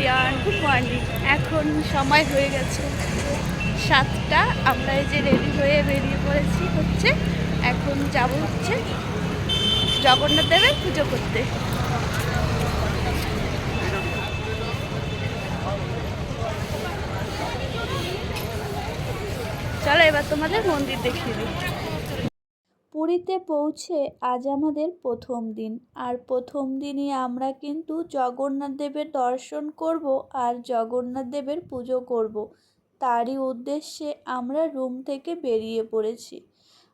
Everyone good morning এখন সময় হয়ে গেছে সাতটা। আমরা এই যে রেডি হয়ে বেরিয়ে পড়েছি হচ্ছে। এখন যাব হচ্ছে জগন্নাথ দেবের পুজো করতে। চলো এবার তোমাদের মন্দির দেখিয়ে দিই। পুরীতে পৌঁছে আজ আমাদের প্রথম দিন। আর প্রথম দিনই আমরা কিন্তু জগন্নাথ দেবের দর্শন করব আর জগন্নাথ দেবের পুজো করব। তারই উদ্দেশ্যে আমরা রুম থেকে বেরিয়ে পড়েছি।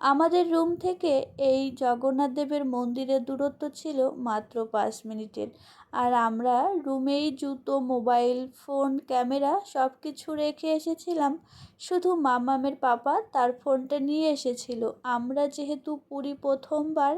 আমাদের রুম থেকে এই জগন্নাথ দেবের মন্দিরের দূরত্ব ছিল মাত্র পাঁচ মিনিটের। আর আমরা রুমেই জুতো, মোবাইল ফোন, ক্যামেরা সব কিছু রেখে এসেছিলাম। শুধু মামামের পাপা তার ফোনটা নিয়ে এসেছিল। আমরা যেহেতু পুরী প্রথমবার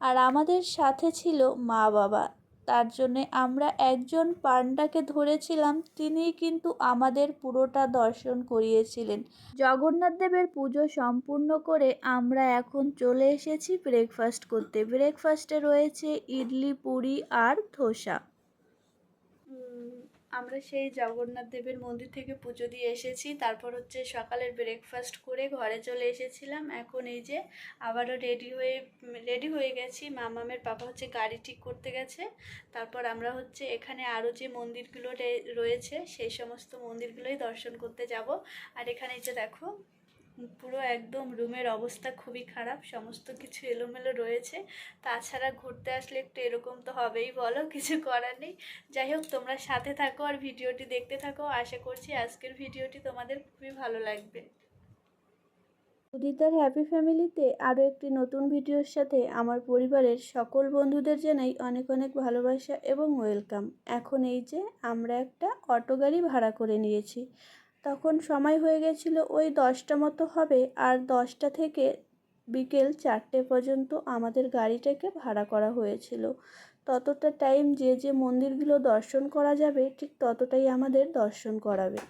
আর আমাদের সাথে ছিল মা বাবা তার জন্যে আমরা একজন পান্ডাকে ধরেছিলাম তিনি কিন্তু আমাদের পুরোটা দর্শন করিয়েছিলেন। জগন্নাথ দেবের পুজো সম্পূর্ণ করে আমরা এখন চলে এসেছি ব্রেকফাস্ট করতে। ব্রেকফাস্টে রয়েছে ইডলি, পুরি আর ধোসা। আমরা সেই জগন্নাথ দেবের মন্দির থেকে পুজো দিয়ে এসেছি। তারপর হচ্ছে সকালের ব্রেকফাস্ট করে ঘরে চলে এসেছিলাম। এখন এই যে আবারও রেডি হয়ে রেডি হয়ে গেছি। মামামের পাপা হচ্ছে গাড়ি ঠিক করতে গেছে। তারপর আমরা হচ্ছে এখানে আরও যে মন্দিরগুলো রয়েছে সেই সমস্ত মন্দিরগুলোই দর্শন করতে যাব। আর এখানে এই যে দেখো পুরো একদম রুমের অবস্থা খুবই খারাপ, সমস্ত কিছু এলোমেলো রয়েছে। তাছাড়া ঘুরতে আসলে একটু এরকম তো হবেই বলো, কিছু করার নেই। যাই হোক, তোমরা সাথে থাকো আর ভিডিওটি দেখতে থাকো। আশা করছি আজকের ভিডিওটি তোমাদের খুবই ভালো লাগবে। উদিতার হ্যাপি ফ্যামিলিতে আরও একটি নতুন ভিডিওর সাথে আমার পরিবারের সকল বন্ধুদের জানাই অনেক অনেক ভালোবাসা এবং ওয়েলকাম এখন এই যে আমরা একটা অটো গাড়ি ভাড়া করে নিয়েছি। তখন সময় হয়ে গেছিল ওই দশটা মতো হবে আর দশটা থেকে বিকেল চারটে পর্যন্ত আমাদের গাড়িটাকে ভাড়া করা হয়েছিল। ততটা টাইম যে যে মন্দিরগুলো দর্শন করা যাবে, ঠিক ততটাই আমাদের দর্শন করাবে।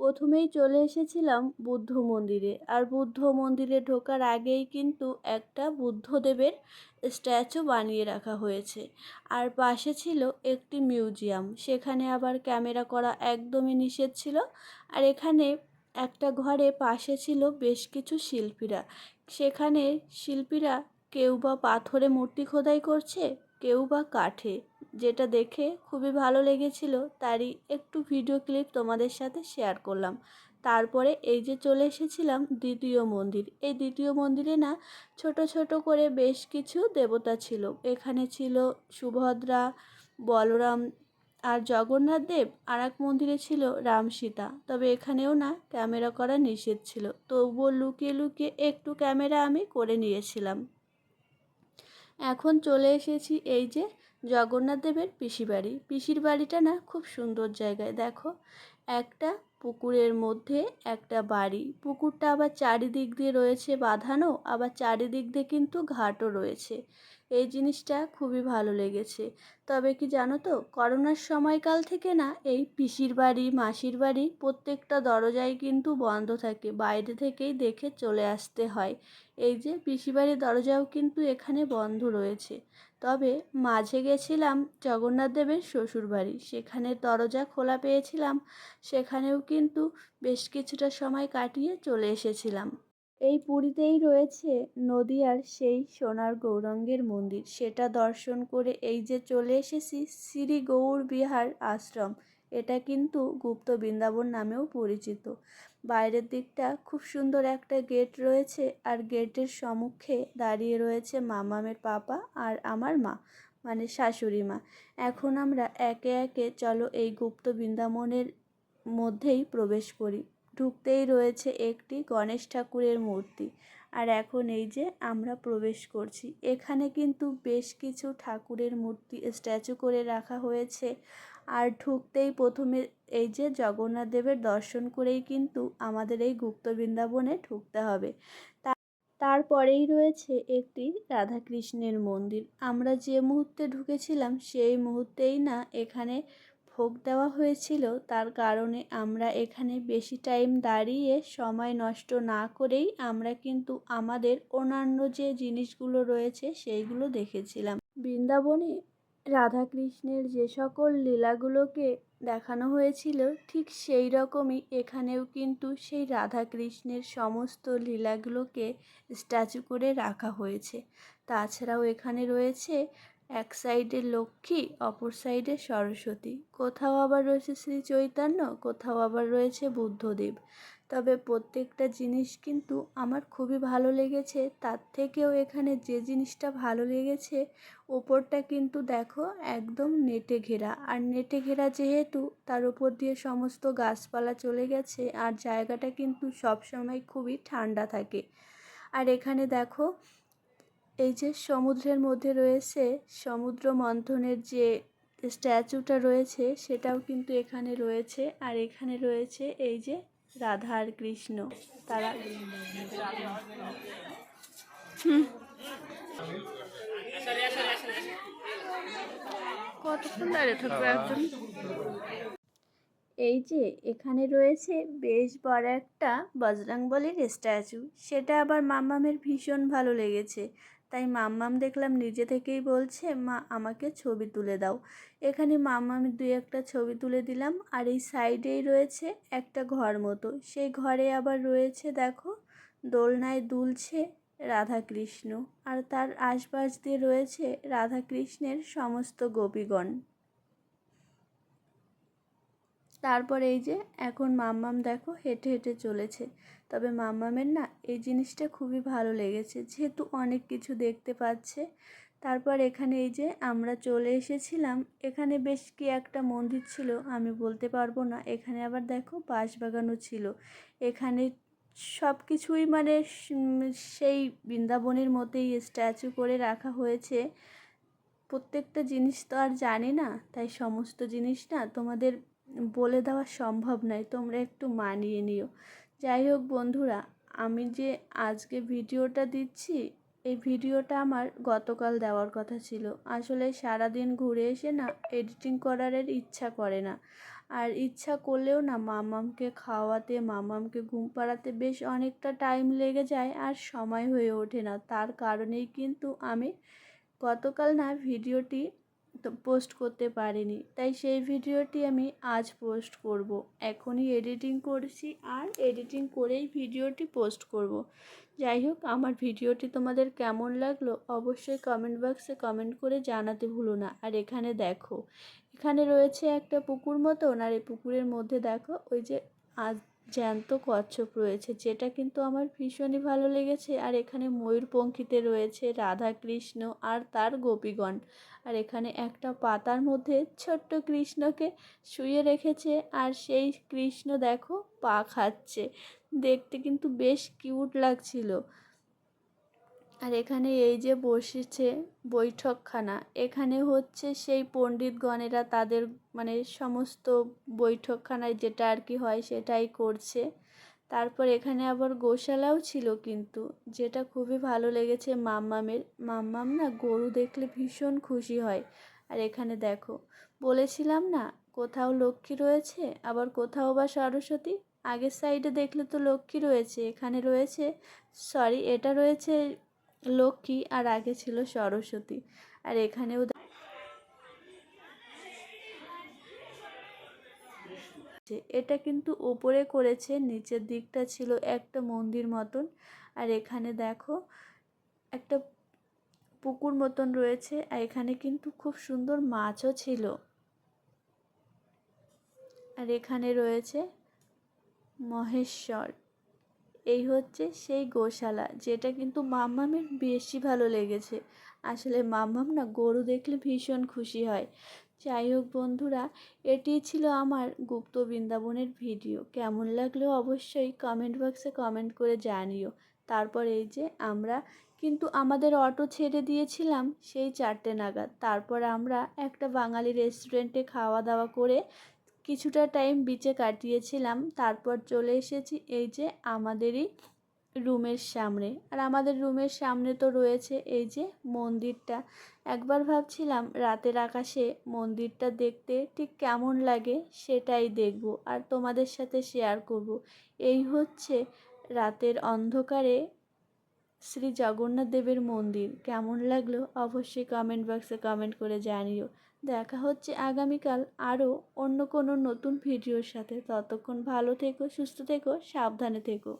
প্রথমেই চলে এসেছিলাম বুদ্ধ মন্দিরে। আর বুদ্ধ মন্দিরে ঢোকার আগেই কিন্তু একটা বুদ্ধদেবের স্ট্যাচু বানিয়ে রাখা হয়েছে। আর পাশে ছিল একটি মিউজিয়াম। সেখানে আবার ক্যামেরা করা একদমই নিষেধ ছিল। আর এখানে একটা ঘরে পাশে ছিল বেশ কিছু শিল্পীরা। সেখানে শিল্পীরা কেউ বা পাথরে মূর্তি খোদাই করছে, কেউ বা কাঠে। যেটা দেখে খুবই ভালো লেগেছিল, তারই একটু ভিডিও ক্লিপ তোমাদের সাথে শেয়ার করলাম। তারপরে এই যে চলে এসেছিলাম দ্বিতীয় মন্দির। এই দ্বিতীয় মন্দিরে না ছোট ছোট করে বেশ কিছু দেবতা ছিল। এখানে ছিল সুভদ্রা, বলরাম আর জগন্নাথ দেব। আর এক মন্দিরে ছিল রাম সীতা। তবে এখানেও না ক্যামেরা করা নিষেধ ছিল। তবুও লুকিয়ে লুকিয়ে একটু ক্যামেরা আমি করে নিয়েছিলাম। এখন চলে এসেছি এই যে জগন্নাথ দেবের পিসির বাড়ি। পিসির বাড়িটা না খুব সুন্দর জায়গায়। দেখো, একটা পুকুরের মধ্যে একটা বাড়ি। পুকুরটা আবার চারিদিক দিয়ে রয়েছে বাঁধানো, আবার চারিদিক দিয়ে কিন্তু ঘাটও রয়েছে। এই জিনিসটা খুবই ভালো লেগেছে। তবে কি জানো তো, করোনার সময়কাল থেকে না এই পিসির বাড়ি, মাসির বাড়ি প্রত্যেকটা দরজাই কিন্তু বন্ধ থাকে, বাইরে থেকেই দেখে চলে আসতে হয়। এই যে পিসি বাড়ির দরজাও কিন্তু এখানে বন্ধ রয়েছে। তবে মাঝে গেছিলাম জগন্নাথ দেবের শ্বশুর বাড়ি, সেখানে দরজা খোলা পেয়েছিলাম, সেখানেও কিন্তু বেশ কিছুটা সময় কাটিয়ে চলে এসেছিলাম। এই পুরীতেই রয়েছে নদিয়ার সেই সোনার গৌরাঙ্গের মন্দির। সেটা দর্শন করে এই যে চলে এসেছি শ্রী গৌর বিহার আশ্রম, এটা কিন্তু গুপ্ত বৃন্দাবন নামেও পরিচিত। বাইরের দিকটা খুব সুন্দর একটা গেট রয়েছে আর গেটের সম্মুখে দাঁড়িয়ে রয়েছে মামামের পাপা আর আমার মা মানে শাশুড়ি মা। এখন আমরা একে একে চলো এই গুপ্ত বৃন্দাবনের মধ্যেই প্রবেশ করি। ঢুকতেই রয়েছে একটি গণেশ ঠাকুরের মূর্তি। আর এখন এই যে আমরা প্রবেশ করছি। এখানে কিন্তু বেশ কিছু ঠাকুরের মূর্তি স্ট্যাচু করে রাখা হয়েছে। আর ঢুকতেই প্রথমে এই যে জগন্নাথ দেবের দর্শন করেই কিন্তু আমাদের এই গুপ্ত বৃন্দাবনে ঢুকতে হবে। তারপরেই রয়েছে একটি রাধাকৃষ্ণের মন্দির। আমরা যে মুহূর্তে ঢুকেছিলাম সেই মুহূর্তেই না এখানে ভোগ দেওয়া হয়েছিল, তার কারণে আমরা এখানে বেশি টাইম দাঁড়িয়ে সময় নষ্ট না করেই আমরা কিন্তু আমাদের অন্যান্য যে জিনিসগুলো রয়েছে সেইগুলো দেখেছিলাম। বৃন্দাবনে রাধাকৃষ্ণের যে সকল লীলাগুলোকে দেখানো হয়েছিল, ঠিক সেই রকমই এখানেও কিন্তু সেই রাধাকৃষ্ণের সমস্ত লীলাগুলোকে স্ট্যাচু করে রাখা হয়েছে। তাছাড়াও এখানে রয়েছে এক সাইডে লক্ষ্মী, অপর সাইডে সরস্বতী। কোথাও আবার রয়েছে শ্রী চৈতন্য, কোথাও আবার রয়েছে বুদ্ধদেব। তবে প্রত্যেকটা জিনিস কিন্তু আমার খুবই ভালো লেগেছে। তার থেকেও এখানে যে জিনিসটা ভালো লেগেছে, ওপরটা কিন্তু দেখো একদম নেটে ঘেরা। আর নেটে ঘেরা যেহেতু, তার উপর দিয়ে সমস্ত গাছপালা চলে গেছে আর জায়গাটা কিন্তু সবসময় খুবই ঠান্ডা থাকে। আর এখানে দেখো এই যে সমুদ্রের মধ্যে রয়েছে সমুদ্র মন্থনের যে স্ট্যাচুটা রয়েছে সেটাও কিন্তু এখানে রয়েছে। আর এখানে রয়েছে এই যে রাধা আর কৃষ্ণ। তারা হুম। কতক্ষণ দাঁড়িয়ে থাকবে একজন? এই যে এখানে রয়েছে বেশ বড় একটা বজরংবলীর স্ট্যাচু। সেটা আবার মাম্মামের ভীষণ ভালো লেগেছে। তাই মাম্মাম দেখলাম নিজে থেকেই বলছে, মা, আমাকে ছবি তুলে দাও। এখানে মাম্মামের দুই একটা ছবি তুলে দিলাম আর এই সাইডেই রয়েছে একটা ঘর মতো। সেই ঘরে আবার রয়েছে দেখো, দোলনায় দুলছে রাধাকৃষ্ণ আর তার আশপাশ দিয়ে রয়েছে রাধাকৃষ্ণের সমস্ত গোপীগণ। তারপর এই যে এখন মাম্মাম দেখো হেঁটে হেঁটে চলেছে। তবে মাম্মামের না এই জিনিসটা খুবই ভালো লেগেছে। যেহেতু অনেক কিছু দেখতে পাচ্ছে, তারপর এখানে এই যে আমরা চলে এসেছিলাম, এখানে বেশ কি একটা মন্দির ছিল, আমি বলতে পারব না। এখানে আবার দেখো বাঁশবাগানও ছিল। এখানে সব কিছুই মানে সেই বৃন্দাবনের মতোই স্ট্যাচু করে রাখা হয়েছে। প্রত্যেকটা জিনিস তো আর জানি না, তাই সমস্ত জিনিস না তোমাদের বলে দেওয়া সম্ভব নয়, তোমরা একটু মানিয়ে নিও। যাই হোক বন্ধুরা, আমি যে আজকে ভিডিওটা দিচ্ছি, এই ভিডিওটা আমার গতকাল দেওয়ার কথা ছিল। আসলে সারাদিন ঘুরে এসে না এডিটিং করার ইচ্ছা করে না। আর ইচ্ছা করলেও না মামামকে খাওয়াতে, মামামকে ঘুম পাড়াতে বেশ অনেকটা টাইম লেগে যায় আর সময় হয়ে ওঠে না। তার কারণেই কিন্তু আমি গতকাল না ভিডিওটি পোস্ট করতে পারিনি তাই সেই ভিডিওটি আমি আজ পোস্ট করব। এখনই এডিটিং করছি আর এডিটিং করেই ভিডিওটি পোস্ট করব। যাই হোক, আমার ভিডিওটি তোমাদের কেমন লাগল অবশ্যই কমেন্ট বক্সে কমেন্ট করে জানাতে ভুলো না আর এখানে দেখো, এখানে রয়েছে একটা পুকুর মতন আর এই পুকুরের মধ্যে দেখো ওই যে আজ জ্যান্ত কচ্ছপ রয়েছে, যেটা কিন্তু আমার ভীষণই ভালো লেগেছে। আর এখানে ময়ূরপঙ্খীতে রয়েছে রাধা কৃষ্ণ আর তার গোপীগণ। আর এখানে একটা পাতার মধ্যে ছোট্ট কৃষ্ণকে শুয়ে রেখেছে আর সেই কৃষ্ণ দেখো পা খাচ্ছে। দেখতে কিন্তু বেশ কিউট লাগছিল। আর এখানে এই যে বসেছে বৈঠকখানা, এখানে হচ্ছে সেই পণ্ডিতগণেরা তাদের মানে সমস্ত বৈঠকখানায় যেটা আর কি হয় সেটাই করছে। তারপর এখানে আবার গোশালাও ছিল কিন্তু, যেটা খুবই ভালো লেগেছে মাম্মামের। মাম্মাম না গরু দেখলে ভীষণ খুশি হয়। আর এখানে দেখো, বলেছিলাম না কোথাও লক্ষ্মী রয়েছে, আবার কোথাও বা সরস্বতী? আগের সাইডে দেখলে তো লক্ষ্মী রয়েছে, এখানে রয়েছে সরি এটা রয়েছে লক্ষ্মী আর আগে ছিল সরস্বতী। আর এখানেও এটা কিন্তু উপরে করেছে, নিচের দিকটা ছিল একটা মন্দির মতন। আর এখানে দেখো, একটা পুকুর মতন রয়েছে। আর এখানে কিন্তু খুব সুন্দর মাছও ছিল। আর এখানে রয়েছে মহেশ্বর। এই হচ্ছে সেই গোশালা, যেটা কিন্তু মাম্মামের বেশি ভালো লেগেছে। আসলে মাম্মাম না, গরু দেখলে ভীষণ খুশি হয়। যাই হোক বন্ধুরা, এটি ছিল আমার গুপ্ত বৃন্দাবনের ভিডিও। কেমন লাগল অবশ্যই কমেন্ট বক্সে কমেন্ট করে জানিও। তারপর এই যে আমরা কিন্তু আমাদের অটো ছেড়ে দিয়েছিলাম সেই চারটে নাগাদ। তারপর আমরা একটা বাঙালি রেস্টুরেন্টে খাওয়া দাওয়া করে কিছুটা টাইম বিচে কাটিয়েছিলাম। তারপর চলে এসেছি এই যে আমাদেরই রুমের সামনে। আর আমাদের রুমের সামনে তো রয়েছে এই যে মন্দিরটা। একবার ভাবছিলাম রাতের আকাশে মন্দিরটা দেখতে ঠিক কেমন লাগে সেটাই দেখব আর তোমাদের সাথে শেয়ার করব। এই হচ্ছে রাতের অন্ধকারে শ্রী জগন্নাথ দেবের মন্দির। কেমন লাগল? অবশ্যই কমেন্ট বক্সে কমেন্ট করে জানিও। দেখা হচ্ছে আগামীকাল আরও অন্য কোনো নতুন ভিডিওর সাথে। ততক্ষণ ভালো থেকো, সুস্থ থেকো, সাবধানে থেকো।